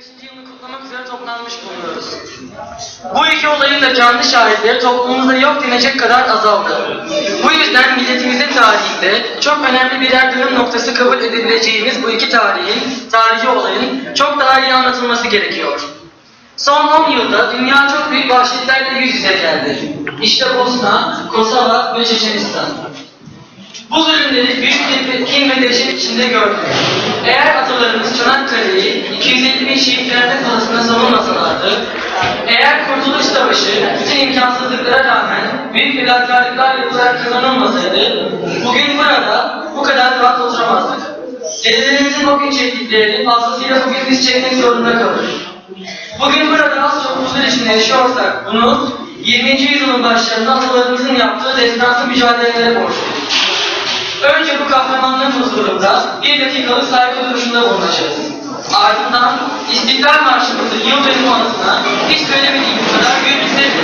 yılını kutlamak üzere toplanmış bulunuyoruz. Bu iki olayın da canlı şahitleri toplumumuzda yok denecek kadar azaldı. Bu yüzden milletimizin tarihinde çok önemli birer dönüm noktası kabul edebileceğimiz bu iki tarihin, tarihi olayın çok daha iyi anlatılması gerekiyor. Son 10 yılda dünya çok büyük vahşetlerle yüz yüze geldi. İşte Bosna, Kosova ve Çeçenistan. Bu zulümleri büyük kin ve dehşet içinde gördük. Eğer atalarımız Çanakkale'yi 250 bin şehit vermek pahasına savunmasalardı, eğer Kurtuluş Savaşı bütün imkansızlıklara rağmen büyük fedakarlıklar yapılarak kazanılmasaydı, bugün burada bu kadar rahat oturamazdık. Dedelerimizin o gün çektiklerini fazlasıyla bugün biz çekmek zorunda kalır. Bugün burada az çok huzur içinde yaşıyorsak bunu 20. yüzyılın başlarında atalarımızın yaptığı destansı mücadelelere borçluyuz. Önce bu kahramanların huzurunda bir dakikalık saygı duruşunda bulunacağız. Ardından İstiklal Marşımızı yıl dönümü anısına hiç söylemediğimiz kadar büyük bir sesle.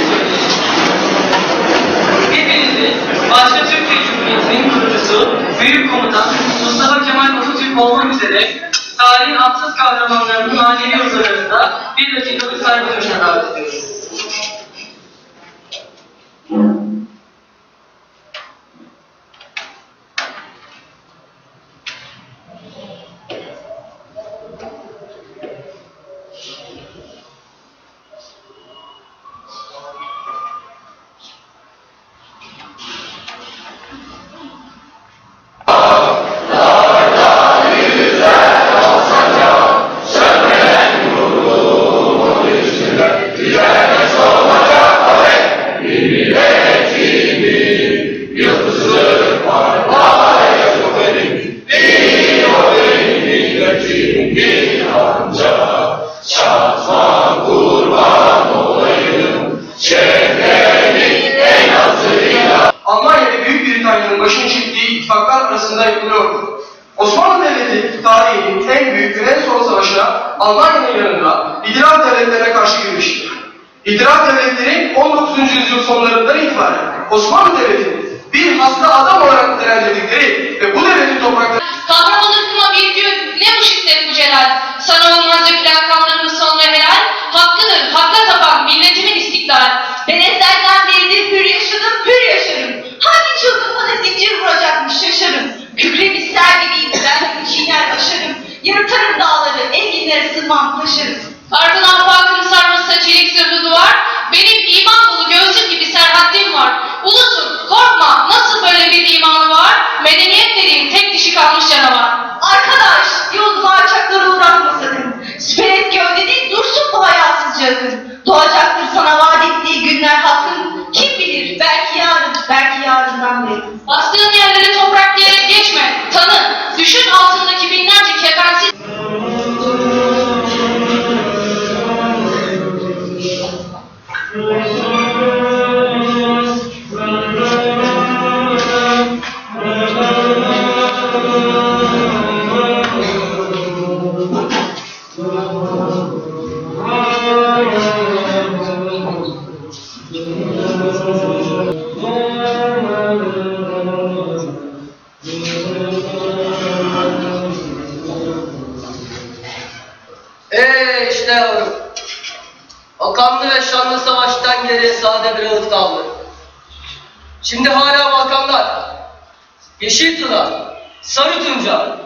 Hepinizi başta Türkiye Cumhuriyeti'nin kurucusu, büyük komutan Mustafa Kemal Atatürk olmak üzere tarihin atsız kahramanlarının manevi huzurlarında bir dakikalık saygı duruşuna davet ediyoruz. Osmanlı Devleti'ni bir hasta adam olarak nitelendirdikleri ve bu devletin toprakları Kahramanlıkıma bir gün ne bu şiddet bu celal. Sana olmaz dökülen kanların sonuna helal. Hakkıdır, hakka tapan milletimin istiklal. Ben ezelden beridir hür yaşadım, hür yaşarım. Hangi çılgın bana zincir vuracakmış şaşarım. Kükrem ister gibiyim ben, çiğner aşarım. Yırtarım dağları, enginlere sığmam taşarım. Ardından dediğin tek geriye sade bir ağıt kaldı. Şimdi hala Balkanlar, Yeşil Tuna, Sarı Tunca,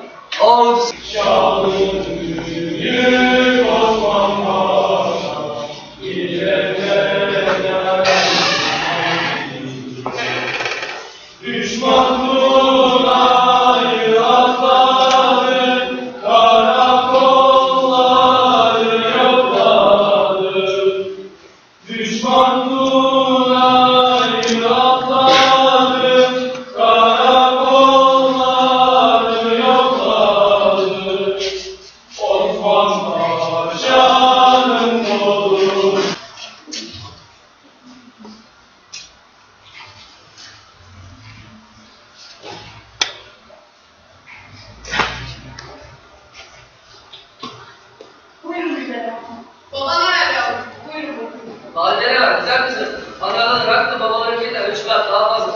Babana ver yavrum. Buyurun bakın. Validene ver, güzel kızım. Anaları bırak da babalarınkinden üç kat daha fazla.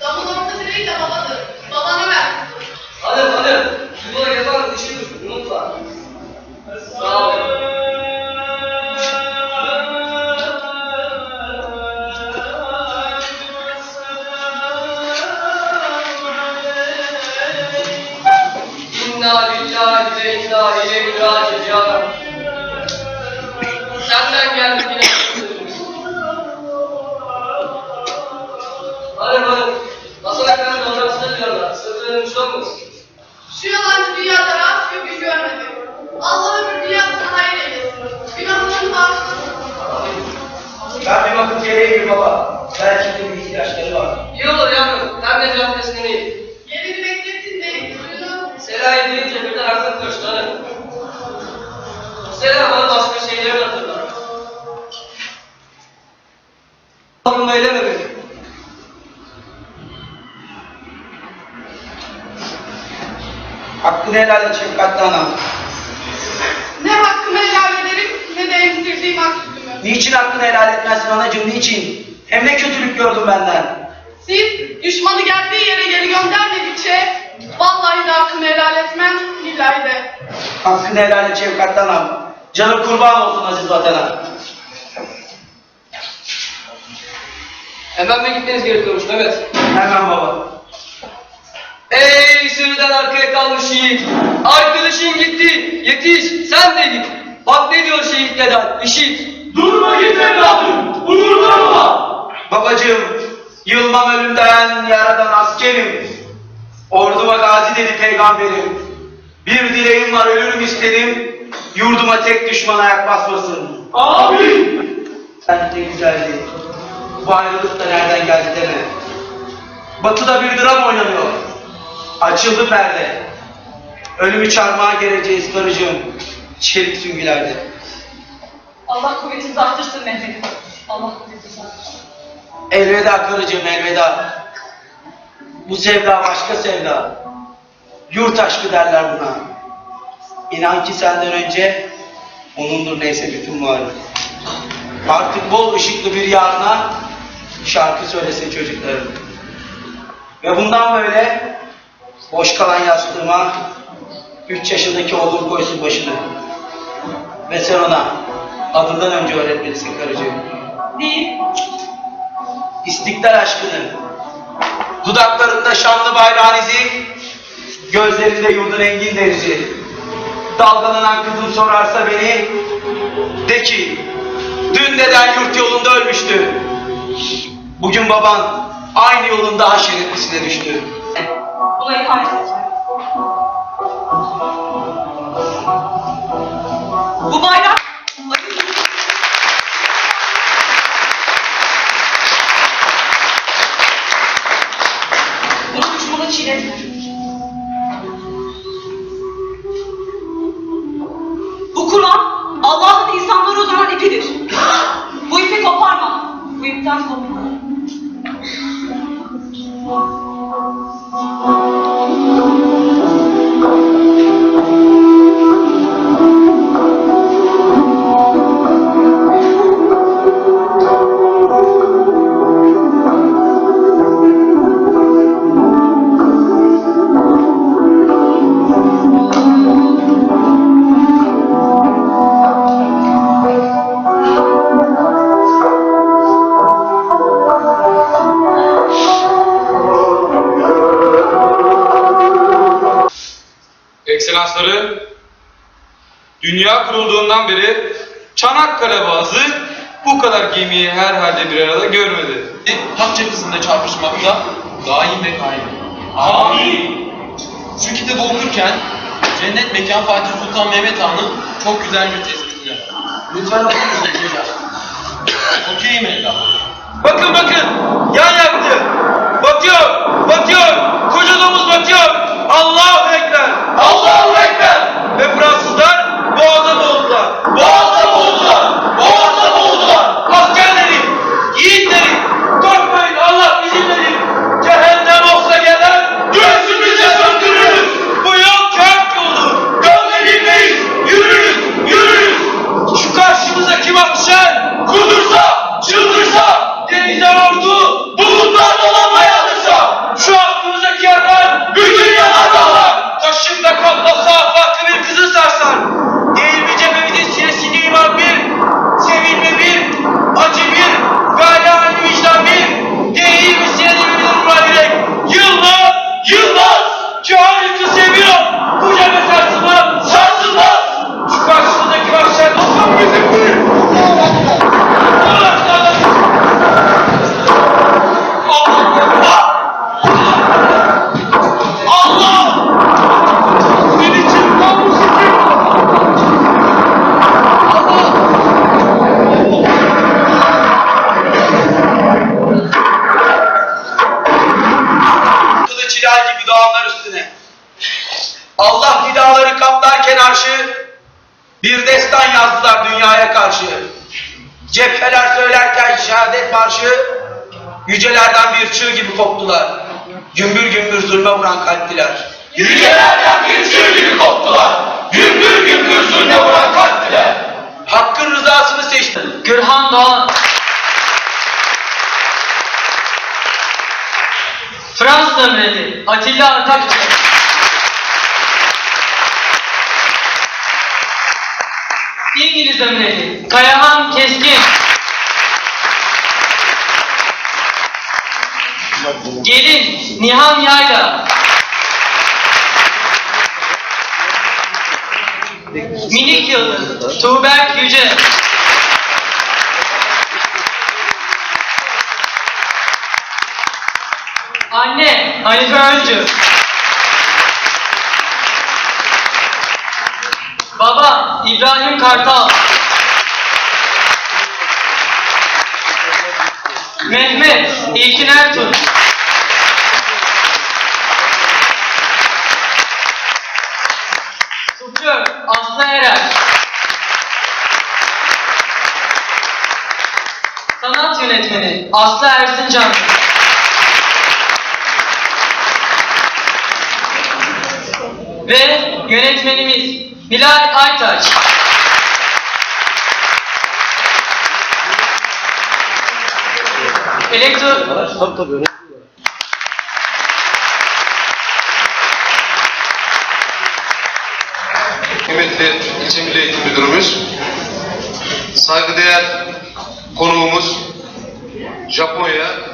Damın ortası değil de babadır. Babana ver. Hanım, şu yola yapar? İçin unutma. Sağ olun. İnna lillahi ve inna ileyhi raciun. Dünyada rahat bir gün görmedim. Allah ömür dünyasına hayır eylesin. Günahlarını bağışlasın. Ben bir vakit geleyim baba. Belki de bir ihtiyaçları var. İyi olur yavrum. Hem de cevap teslimiyim. Yerini beklettin de suyunu Seray deyince birden aklım koştu hani. Seray bana başka şeyleri hatırlar. Oğlum eyleme beni. Hakkını helal et şefkatli anam. ne hakkımı helal ederim ne de emzirdiğim ak sütümü. Niçin hakkını helal etmezsin anacığım niçin? Hem ne kötülük gördüm benden. Siz düşmanı geldiği yere geri göndermedikçe vallahi de hakkımı helal etmem billahi de. Hakkını helal et şefkatli anam. Canım kurban olsun aziz vatana. Hemen mi gitmeniz gerekiyormuş Mehmet? Hemen baba. Ey sürüden arkaya kalmış yiğit! Arkadaşın gitti, yetiş, sen de git. Bak ne diyor şehit deden, işit. Durma git evladım. Gururlanma. Babacığım, yılmam ölümden yaradan askerim. Orduma gazi dedi peygamberim. Bir dileğim var ölürüm isterim. Yurduma tek düşman ayak basmasın. Amin. Sen ne güzeldi. Bu ayrılık da nereden geldi deme. Batıda bir dram oynanıyor. Açıldı perde. Ölümü çarmıha geleceğiz karıcığım. Çelik süngülerde. Allah kuvvetinizi artırsın Mehmet. Allah kuvvetinizi artırsın. Elveda karıcığım elveda. Bu sevda başka sevda. Yurt aşkı derler buna. İnan ki senden önce onundur neyse bütün varlık. Artık bol ışıklı bir yarına şarkı söylesin çocuklarım. Ve bundan böyle boş kalan yastığıma üç yaşındaki oğlum koysun başını. Ve sen ona adından önce öğretmelisin karıcığım. Değil. İstiklal aşkını, dudaklarında şanlı bayrağın izi, gözlerinde yurdun engin denizi. Dalgalanan kızım sorarsa beni, de ki, dün deden yurt yolunda ölmüştü. Bugün baban aynı yolun daha şereflisine düştü. Buna ikamet edeceğim. Bu bayrak Bunu düşmanı çiğnetme. Bu Kur'an Allah'ın insanlara uzanan ipidir. Bu ipi koparma. Bu ipten kopma. Ekselansları, dünya kurulduğundan beri Çanakkale Boğazı bu kadar gemiyi herhalde bir arada görmedi. hak cephesinde çarpışmakta daim ve kaim. Amin. Şu kitabı okurken cennet mekan Fatih Sultan Mehmet Han'ın çok güzel bir tespitini. Lütfen hocam? Okuyayım evladım. Bakın bakın, yan yaktı. Batıyor, batıyor. Koca domuz batıyor. Allahu Ekber, Allahu. Ve Fransızlar Allah hidaları kaplarken arşı bir destan yazdılar dünyaya karşı. Cepheler söylerken şehadet marşı yücelerden bir çığ gibi koptular. Gümbür gümbür zulme vuran kalptiler. Yücelerden bir çığ gibi koptular. Gümbür gümbür zulme vuran kalptiler. Hakkın rızasını seçti. Gürhan Doğan. Fransız Devleti Atilla Atakçı. İngiliz Emredi Kayahan Keskin. Gelin Nihan Yayla. Minik Yıldız Tuğberk Yüce. Anne, Hanife Öncü. Baba, İbrahim Kartal. Mehmet, İlkin Ertuğ. Suçu, Aslı Erer. Sanat yönetmeni, Aslı Erzincan. Ve yönetmenimiz Bilal Aytaç. Elektro... Kıymetli ilçe milli eğitim müdürümüz, saygıdeğer konuğumuz, Japonya